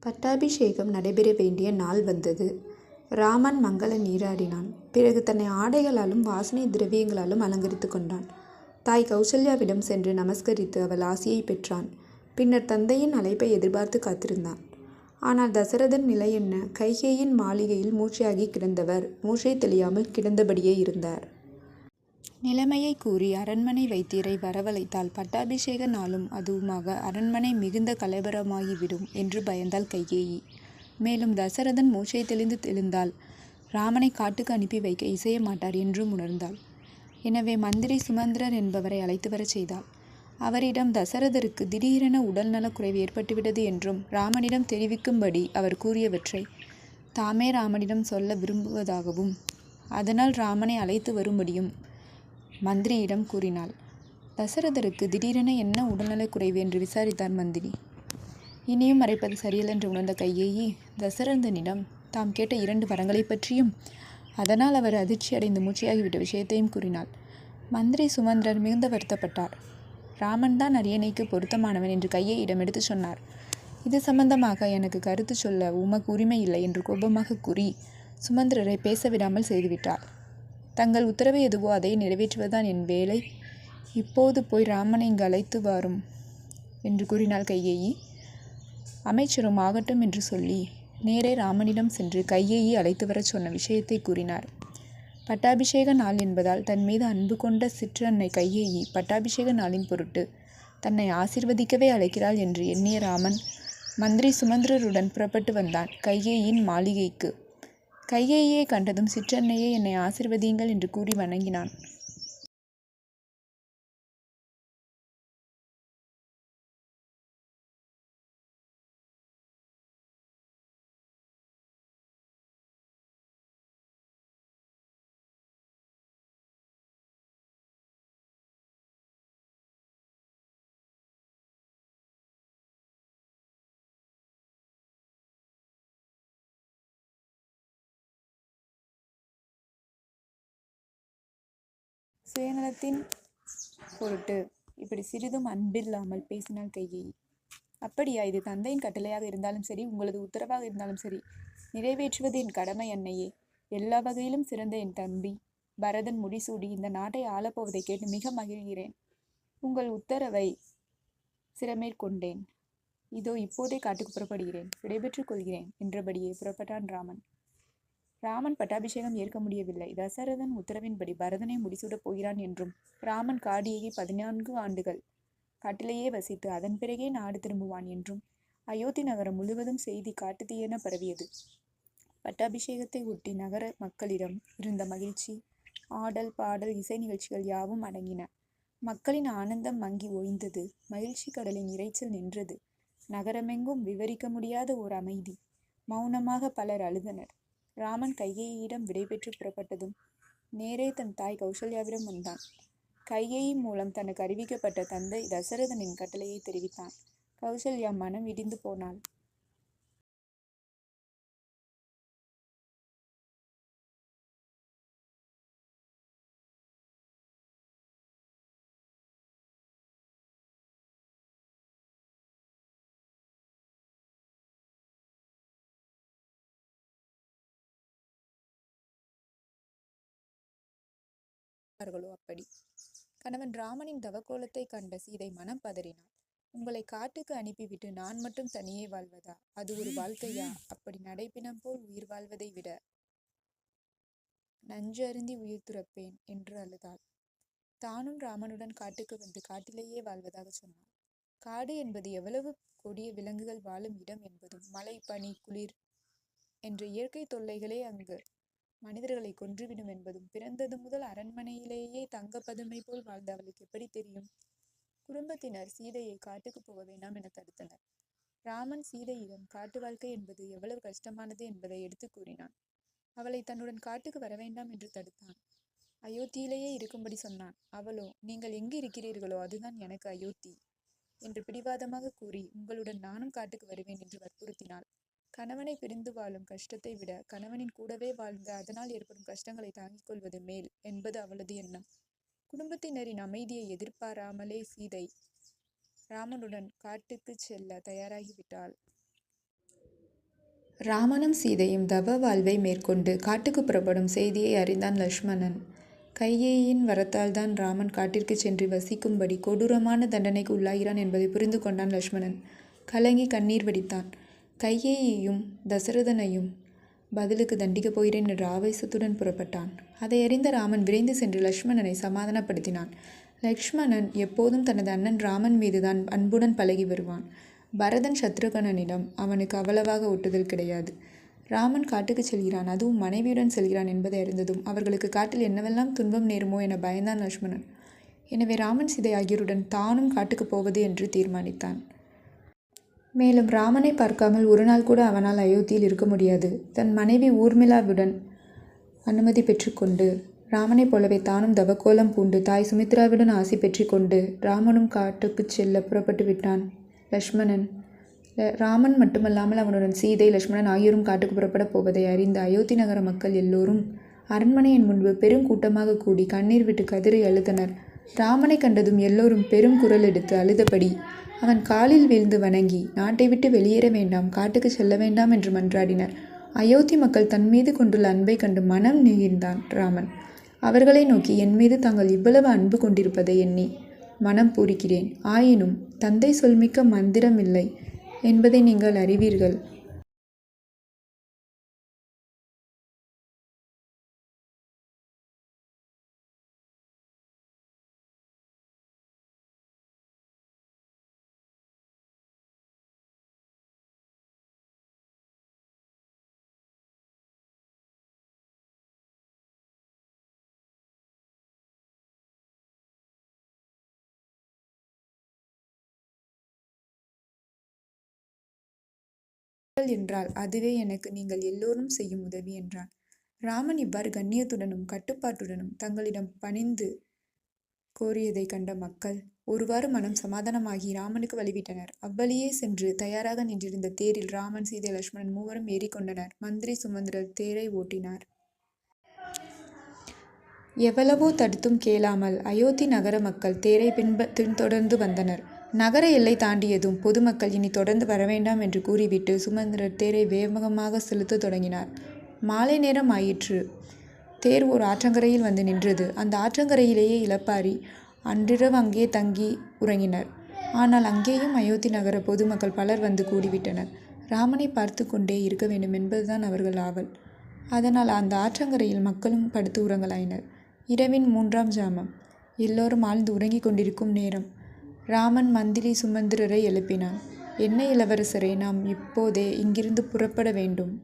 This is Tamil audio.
பட்டாபிஷேகம் நடைபெற வேண்டிய நாள் வந்தது. ராமன் மங்கள நீராடினான். பிறகு தன்னை ஆடைகளாலும் வாசனை திரவியங்களாலும் அலங்கரித்துக் கொண்டான். தாய் கெளசல்யாவிடம் சென்று நமஸ்கரித்து அவள் ஆசியைப் பெற்றான். பின்னர் தந்தையின் அழைப்பை எதிர்பார்த்துக் காத்திருந்தான். ஆனால் தசரதன் நிலையென்ன? கைகேயின் மாளிகையில் மூர்ச்சையாகிக் கிடந்தவர் மூர்ச்சை தெளியாமல் கிடந்தபடியே இருந்தார். நிலைமையைக் கூறி அரண்மனை வைத்தியரை வரவழைத்தால் பட்டாபிஷேக நாளும் அதுவுமாக அரண்மனை மிகுந்த கலவரமாகிவிடும் என்று பயந்தாள் கைகேயி. மேலும் தசரதன் மூச்சை தெளிந்து எழுந்தால் ராமனை காட்டுக்கு அனுப்பி வைக்க இசைய மாட்டார் என்றும் உணர்ந்தாள். எனவே மந்திரி சுமந்திரர் என்பவரை அழைத்து வரச் செய்தாள். அவரிடம் தசரதருக்கு திடீரென உடல் நலக் குறைவு ஏற்பட்டுவிட்டது என்றும் ராமனிடம் தெரிவிக்கும்படி அவர் கூறியவற்றை தாமே ராமனிடம் சொல்ல விரும்புவதாகவும் அதனால் ராமனை அழைத்து வரும்படியும் மந்திரியிடம் கூறினாள். தசரதருக்கு திடீரென என்ன உடல்நலக் குறைவு என்று விசாரித்தார் மந்திரி. இனியும் மறைப்பது சரியல்லென்று உணர்ந்த கையேயி தசரதனிடம் தாம் கேட்ட இரண்டு வரங்களைப் பற்றியும் அதனால் அவர் அதிர்ச்சி அடைந்து மூச்சையாகிவிட்ட விஷயத்தையும் கூறினாள். மந்திரி சுமந்திரர் மிகுந்த வருத்தப்பட்டார். ராமன்தான் அரியணைக்கு பொருத்தமானவன் என்று கையை இடம் எடுத்துச் சொன்னார். இது சம்பந்தமாக எனக்கு கருத்து சொல்ல உமக்கு உரிமை இல்லை என்று கோபமாக கூறி சுமந்திரரைப் பேச விடாமல் செய்துவிட்டார். தங்கள் உத்தரவு எதுவோ அதை நிறைவேற்றுவதுதான் என் வேலை இப்போது போய் ராமனை இங்கு அழைத்து வாரும் என்று கூறினாள் கையேயி அமைச்சரும் ஆகட்டும் என்று சொல்லி நேரே ராமனிடம் சென்று கையேயி அழைத்து வரச் சொன்ன விஷயத்தை கூறினார். பட்டாபிஷேக நாள் என்பதால் தன் மீது அன்பு கொண்ட சிற்றன்னை கையேயி பட்டாபிஷேக நாளின் பொருட்டு தன்னை ஆசிர்வதிக்கவே அழைக்கிறாள் என்று எண்ணிய ராமன் மந்திரி சுமந்திரருடன் புறப்பட்டு வந்தான் கையேயின் மாளிகைக்கு. கையையே கண்டதும் சிற்றன்னையே என்னை ஆசீர்வதியுங்கள் என்று கூறி வணங்கினான். சுயநலத்தின் பொருட்டு இப்படி சிறிதும் அன்பில்லாமல் பேசினாள் கையை அப்படியா இது தந்தையின் கட்டளையாக இருந்தாலும் சரி உங்களது உத்தரவாக இருந்தாலும் சரி நிறைவேற்றுவது என் கடமை அன்னையே. எல்லா வகையிலும் சிறந்த என் தம்பி பரதன் முடிசூடி இந்த நாட்டை ஆளப்போவதை கேட்டு மிக மகிழ்கிறேன். உங்கள் உத்தரவை சிரமேற்கொண்டேன். இதோ இப்போதே காட்டுக்கு புறப்படுகிறேன். விடைபெற்றுக் கொள்கிறேன் என்றபடியே புறப்பட்டான் ராமன். ராமன் பட்டாபிஷேகம் ஏற்க முடியவில்லை. தசரதன் உத்தரவின்படி பரதனை முடிசூடப் போகிறான் என்றும் ராமன் காடியேகி பதினான்கு ஆண்டுகள் காட்டிலேயே வசித்து அதன் பிறகே நாடு திரும்புவான் என்றும் அயோத்தி நகரம் முழுவதும் செய்தி காட்டுத்தீயென பரவியது. பட்டாபிஷேகத்தை ஒட்டி நகர மக்களிடம் இருந்த மகிழ்ச்சி, ஆடல் பாடல் இசை நிகழ்ச்சிகள் யாவும் அடங்கின. மக்களின் ஆனந்தம் மங்கி ஓய்ந்தது. மகிழ்ச்சி கடலின் இரைச்சல் நின்றது. நகரமெங்கும் விவரிக்க முடியாத ஓர் அமைதி. மௌனமாக பலர் அழுதனர். ராமன் கையேயிடம் விடைபெற்று புறப்பட்டதும் நேரே தன் தாய் கௌசல்யாவிடம் வந்தான். கைகேயி மூலம் தனக்கு அறிவிக்கப்பட்ட தந்தை தசரதனின் கட்டளையைத் தெரிவித்தான். கௌசல்யா மனம் இடிந்து போனாள். ர்களோ அப்படி. கணவன் ராமனின் தவக்கோலத்தை கண்ட சீதை மனம் பதறினாள். உங்களை காட்டுக்கு அனுப்பிவிட்டு நான் மட்டும் தனியே வாழ்வதா? அது ஒரு வாழ்க்கையா? அப்படி நடைப்பினம் போல் உயிர் வாழ்வதை விட நஞ்சு அருந்தி உயிர் துறப்பேன் என்று அழுதாள். தானும் ராமனுடன் காட்டுக்கு வந்து காட்டிலேயே வாழ்வதாக சொன்னாள். காடு என்பது எவ்வளவு கொடிய விலங்குகள் வாழும் இடம் என்பதும் மலை பனி குளிர் என்ற இயற்கை தொல்லைகளே அங்கு மனிதர்களை கொன்றுவிடும் என்பதும் பிறந்தது முதல் அரண்மனையிலேயே தங்கப் பதுமை போல் வாழ்ந்த அவளுக்கு எப்படி தெரியும்? குடும்பத்தினர் சீதையை காட்டுக்குப் போக வேண்டாம் என தடுத்தனர். ராமன் சீதையிடம் காட்டு வாழ்க்கை என்பது எவ்வளவு கஷ்டமானது என்பதை எடுத்துக் கூறினான். அவளை தன்னுடன் காட்டுக்கு வர வேண்டாம் என்று தடுத்தான். அயோத்தியிலேயே இருக்கும்படி சொன்னான். அவளோ நீங்கள் எங்கு இருக்கிறீர்களோ அதுதான் எனக்கு அயோத்தி என்று பிடிவாதமாகக் கூறி உங்களுடன் நானும் காட்டுக்கு வருவேன் என்று வற்புறுத்தினாள். கணவனை பிரிந்து வாழும் கஷ்டத்தை விட கணவனின் கூடவே வாழ்ந்து அதனால் ஏற்படும் கஷ்டங்களைத் தாங்கிக் கொள்வது மேல் என்பது அவளது எண்ணம். குடும்பத்தினரின் அமைதியை எதிர்பாராமலே சீதை ராமனுடன் காட்டுக்குச் செல்ல தயாராகிவிட்டாள். ராமனும் சீதையும் தவ வாழ்வை மேற்கொண்டு காட்டுக்கு புறப்படும் செய்தியை அறிந்தான் லக்ஷ்மணன். கைகேயியின் வரத்தால்தான் ராமன் காட்டிற்கு சென்று வசிக்கும்படி கொடூரமான தண்டனைக்கு உள்ளாகிறான் என்பதை புரிந்து கொண்டான் லக்ஷ்மணன். கலங்கி கண்ணீர் வடித்தான். கைகேயியையும் தசரதனையும் பதிலுக்கு தண்டிக்கப் போகிறேன் என்று ஆவேசத்துடன் புறப்பட்டான். அதை அறிந்த ராமன் விரைந்து சென்று லக்ஷ்மணனை சமாதானப்படுத்தினான். லக்ஷ்மணன் எப்போதும் தனது அண்ணன் ராமன் மீதுதான் அன்புடன் பழகி வருவான். பரதன் சத்ருகனனிடம் அவனுக்கு அவ்வளவாக ஒட்டுதல் கிடையாது. ராமன் காட்டுக்குச் செல்கிறான் அதுவும் மனைவியுடன் செல்கிறான் என்பதை அறிந்ததும் அவர்களுக்கு காட்டில் என்னவெல்லாம் துன்பம் நேருமோ என பயந்தான் லக்ஷ்மணன். எனவே ராமன் சீதை ஆகியோருடன் தானும் காட்டுக்குப் போவது என்று தீர்மானித்தான். மேலும் ராமனை பார்க்காமல் ஒரு நாள் கூட அவனால் அயோத்தியில் இருக்க முடியாது. தன் மனைவி ஊர்மிளாவுடன் அனுமதி பெற்றுக்கொண்டு ராமனைப் போலவே தானும் தவக்கோலம் பூண்டு தாய் சுமித்ராவுடன் ஆசி பெற்றுக்கொண்டு ராமனும் காட்டுக்குச் செல்ல புறப்பட்டு விட்டான் லக்ஷ்மணன். ராமன் மட்டுமல்லாமல் அவனுடன் சீதை லக்ஷ்மணன் ஆகியோரும் காட்டுக்கு புறப்படப் போவதை அறிந்த அயோத்தி நகர மக்கள் எல்லோரும் அரண்மனையின் முன்பு பெரும் கூட்டமாக கூடி கண்ணீர் விட்டு கதறி அழுதனர். ராமனைக் கண்டதும் எல்லோரும் பெரும் குரல் எடுத்து அழுதபடி அவன் காலில் வீழ்ந்து வணங்கி நாட்டை விட்டு வெளியேற வேண்டாம் காட்டுக்கு செல்ல வேண்டாம் என்று மன்றாடினர். அயோத்தி மக்கள் தன் மீது கொண்டுள்ள அன்பைக் கண்டு மனம் நெகிழ்ந்தான் ராமன். அவர்களை நோக்கி என் மீது தாங்கள் இவ்வளவு அன்பு கொண்டிருப்பதை எண்ணி மனம் பூரிக்கிறேன். ஆயினும் தந்தை சொல்மிக்க மந்திரம் இல்லை என்பதை நீங்கள் அறிவீர்கள். என்றால் அதுவே எனக்கு நீங்கள் எல்லோரும் செய்யும் உதவி என்றான். ராமன் இவ்வாறு கண்ணியத்துடனும் கட்டுப்பாட்டுடனும் தங்களிடம் பணிந்து கோரியதைக் கண்ட மக்கள் ஒருவாறு மனம் சமாதானமாகி ராமனுக்கு வழிவிட்டனர். அவ்வழியே சென்று தயாராக நின்றிருந்த தேரில் ராமன் சீதை லட்சுமணன் மூவரும் ஏறிக்கொண்டனர். மந்திரி சுமந்திரர் தேரை ஓட்டினார். எவ்வளவோ தடுத்தும் கேளாமல் அயோத்தி நகர மக்கள் தேரை பின்ப பின்தொடர்ந்து வந்தனர். நகர எல்லை தாண்டியதும் பொதுமக்கள் இனி தொடர்ந்து வரவேண்டாம் என்று கூறிவிட்டு சுமந்திரர் தேரை வேகமாக செலுத்தத் தொடங்கினார். மாலை நேரம் ஆயிற்று. தேர் ஒரு ஆற்றங்கரையில் வந்து நின்றது. அந்த ஆற்றங்கரையிலேயே இளைப்பாறி அன்றிரவு அங்கே தங்கி உறங்கினர். ஆனால் அங்கேயும் அயோத்தி நகர பொதுமக்கள் பலர் வந்து கூடிவிட்டனர். ராமனை பார்த்து கொண்டே இருக்க வேண்டும் என்பதுதான் அவர்கள் ஆவல். அதனால் அந்த ஆற்றங்கரையில் மக்களும் படுத்து உறங்கலாயினர். இரவின் மூன்றாம் ஜாமம். எல்லோரும் ஆழ்ந்து உறங்கிக் கொண்டிருக்கும் நேரம். ராமன் மந்திரி சுமந்திரரை எழுப்பினான். என்ன இளவரசரே நாம் இப்போதே இங்கிருந்து புறப்பட வேண்டும்.